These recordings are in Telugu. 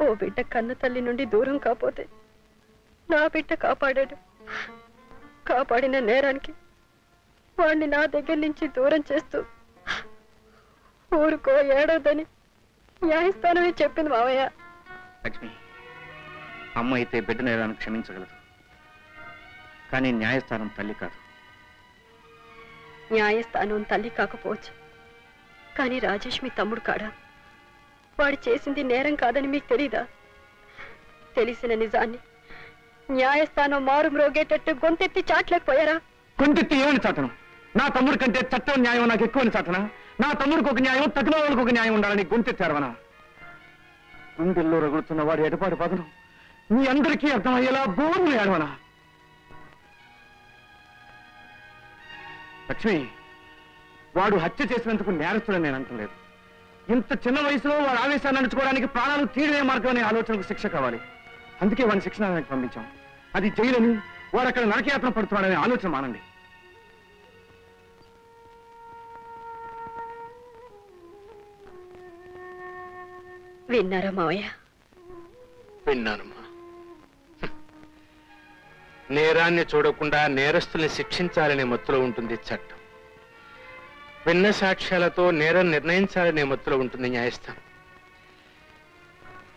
ఓ బిడ్డ కన్న తల్లి నుండి దూరం కాపోతే నా బిడ్డ కాపాడాడు. కాపాడిన నేరానికి వాణ్ణి నా దగ్గర నుంచి దూరం చేస్తూ ఊరుకో ఏడవద్దని న్యాయస్థానమే చెప్పింది మావయ్య. లక్ష్మి అమ్మ అయితే బిడ్డ నేరాన్ని క్షమించగలదు. కానీ న్యాయస్థానం తల్లి కాదు. న్యాయస్థానం తల్లి కాకపోవచ్చు. కానీ రాజేష్ మీ తమ్ముడు కాడా? వాడు చేసింది నేరం కాదని మీకు తెలీదా? తెలిసిన నిజాన్ని. న్యాయస్థానం మారు మ్రోగేటట్టు గొంతెత్తి చాట్లేకపోయారా? గొంతెత్తి ఏమని చాటను? నా తమ్ముడి కంటే చట్టం న్యాయం నాకు ఎక్కువని చాటనా? నా తమ్ముడికి ఒక న్యాయం తగిన వాళ్ళకి ఒక న్యాయం ఉండాలని గొంతెత్తారవనా? గుండెల్లో రగులుతున్న వాడి ఎడపాటి పదను మీ అందరికీ అర్థమయ్యేలా బోర్లు ఏడవనా? లక్ష్మి వాడు హత్య చేసినందుకు నేరస్తుడని నేను అంటలేదు. ఇంత చిన్న వయసులో వాడు ఆవేశాన్ని అణుచుకోవడానికి ప్రాణాలు తీయడమే మార్గం అనే ఆలోచనకు శిక్ష కావాలి. అందుకే వాడిని శిక్షణానికి పంపించాం. అది జైలని వాడు అక్కడ నరకయాత్ర పడుతున్నాడనే ఆలోచన మానండి. విన్నారా మావయ్య? విన్నానమ్మా. నేరాన్ని చూడకుండా నేరస్తుల్ని శిక్షించాలనే మత్తులో ఉంటుంది చట్టం. విన్న సాక్ష్యాలతో నేరం నిర్ణయించాలనే మత్తులో ఉంటుంది న్యాయస్థానం.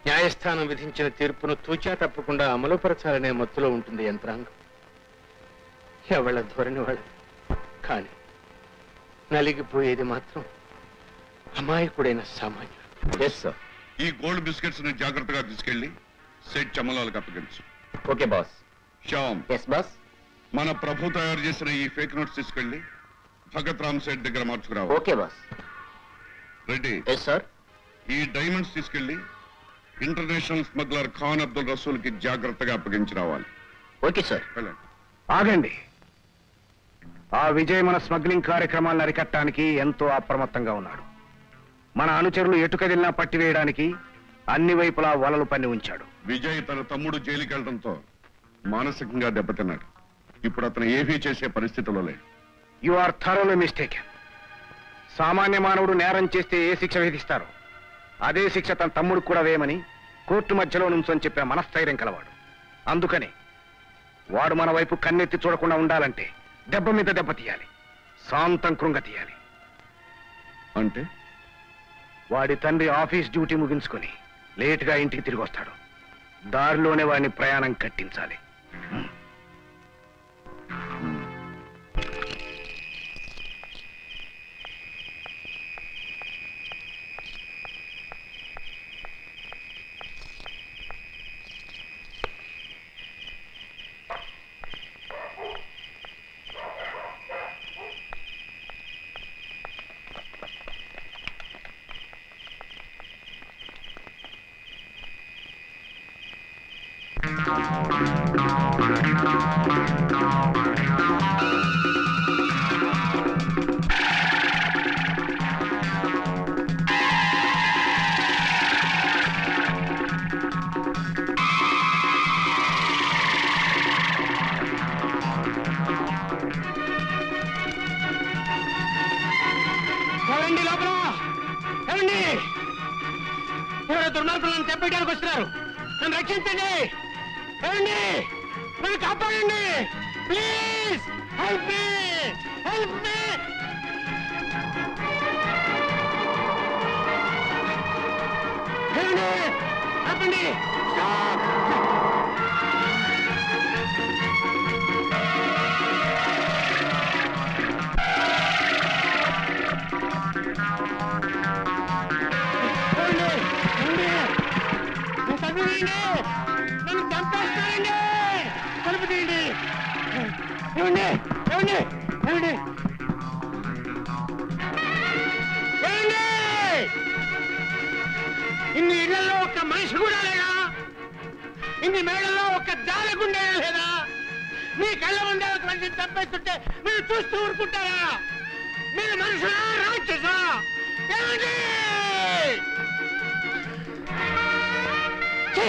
న్యాయస్థానం విధించిన తీర్పును తూచా తప్పకుండా అమలుపరచాలనే మత్తులో ఉంటుంది యంత్రాంగం. ఎవళ్ళ ధోరణి వాళ్ళ కానీ నలిగిపోయేది మాత్రం అమాయకుడైన సామాన్యుడు. ఎస్ సార్ ఈ గోల్డ్ బిస్కెట్స్ని జాగ్రత్తగా తీసుకెళ్ళి సెట్ చమలాలకు అప్పగించు. Okay boss Shyam yes boss మన ప్రభు తయారు చేసిన ఈ ఫేక్ నోట్స్ తీసుకెళ్ళి భగత్ రామ్ సెట్ దగ్గర మార్చుకురావు. Okay boss. Reddy. Yes sir ఈ డైమండ్స్ తీసుకెళ్ళి ఇంటర్నేషనల్ స్మగ్లర్ ఖాన్ అబ్దుల్ రసూల్కి జాగ్రత్తగా అప్పగించి రావాలి. ఓకే సార్ వెళ్ళండి. ఆగండి. ఆ విజయ్ మన స్మగ్లింగ్ కార్యక్రమాలను అరికట్టడానికి ఎంతో అప్రమత్తంగా ఉన్నాడు. మన అనుచరులు ఎటు కదిలినా పట్టివేయడానికి అన్ని వైపులా వలలు పన్ని ఉంచాడు. విజయ్ తన తమ్ముడు జైలుకి వెళ్ళడంతో మానసికంగా దెబ్బతిన్నాడు. ఇప్పుడు అతను ఏమీ చేసే పరిస్థితిలో లేడు. యు ఆర్ థరోలీ మిస్టేక్ సామాన్య మానవుడు నేరం చేస్తే ఏ శిక్ష విధిస్తారో? అదే శిక్ష తన తమ్ముడు కూడా వేయమని కోర్టు మధ్యలో నుంచొని చెప్పే మనస్థైర్యం కలవాడు. అందుకని వాడు మన వైపు కన్నెత్తి చూడకుండా ఉండాలంటే దెబ్బ మీద దెబ్బ తీయాలి. శాంతం కృంగ తీయాలి. అంటే? వాడి తండ్రి ఆఫీస్ డ్యూటీ ముగించుకొని లేటుగా ఇంటికి తిరిగి వస్తాడు. దారిలోనే వాడిని ప్రయాణం కట్టించాలి. దుర్మార్గులను తెప్పేయడానికి వస్తున్నారు. నన్ను రక్షించండి. ఎవరండి నన్ను కాపాడండి please help me help me ఎవరండి ఆపండి స్టాప్ తలుపు తీయండి! ఏమండి? ఏమండి? ఏమండి? ఏమండి? ఇన్ని ఇళ్లలో ఒక్క మనిషి కూడా లేడా ఇన్ని మేడల్లో ఒక్క జాలగుండే లేదా మీ కళ్ళ ముందే ఒక మనిషిని చంపేస్తుంటే మీరు చూస్తూ ఊరుకుంటారా మీరు మనుషులా రాక్షసా ఏమండి ఛీ!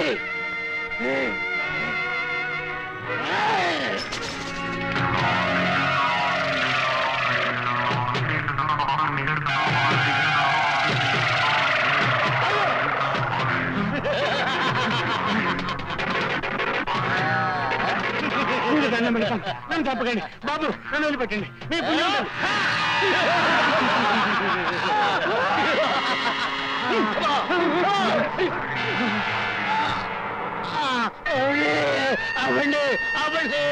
నన్ను తప్పకండి బాబు నన్ను వదిలిపెట్టండి. మీ పుణ్యం అవ్వండి అవ్వండి అవ్వండి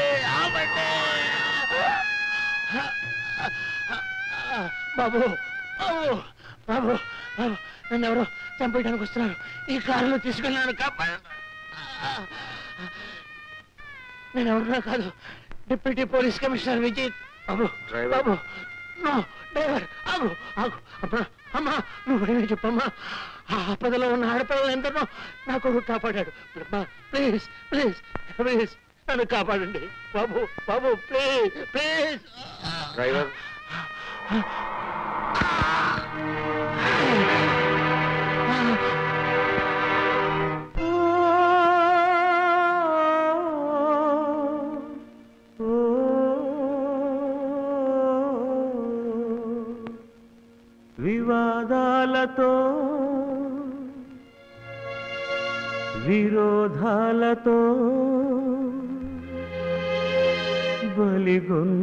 బాబు బాబు బాబు నన్ను ఎవరో చంపేయడానికి వస్తున్నారు. ఈ కారులో తీసుకెళ్ళాను కాపాడండి. నేను ఎవరున్నా కాదు deputy police commissioner Vijay Babu no driver ఆగు ఆగు. అమ్మా అమ్మా నువ్వేనా చెప్పమ్మా. ఆ ఆపదలో ఉన్న ఆడపిల్లలు ఎంతనో నా కొడుకు కాపాడాడు. అమ్మా ప్లీజ్ ప్లీజ్ ప్లీజ్ నన్ను కాపాడండి. బాబు బాబు ప్లీజ్ ప్లీజ్. డ్రైవర్. వివాదాలతో విరోధాలతో బలిగొన్న